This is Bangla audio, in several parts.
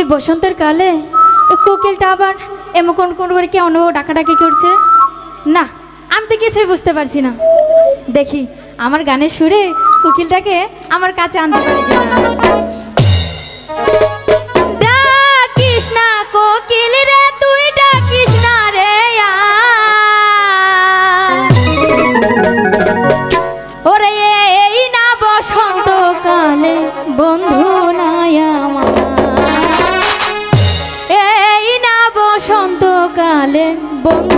এই বসন্তের কালে কোকিলটা আবার এমন কোন কোন করে কেমন ও ডাকাডাকি করছে? না, আমি তো কিছুই বুঝতে পারছি না। দেখি, আমার গানের সুরে কোকিলটাকে আমার কাছে আনতে পারি abandono.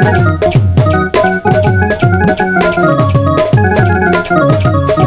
Thank you.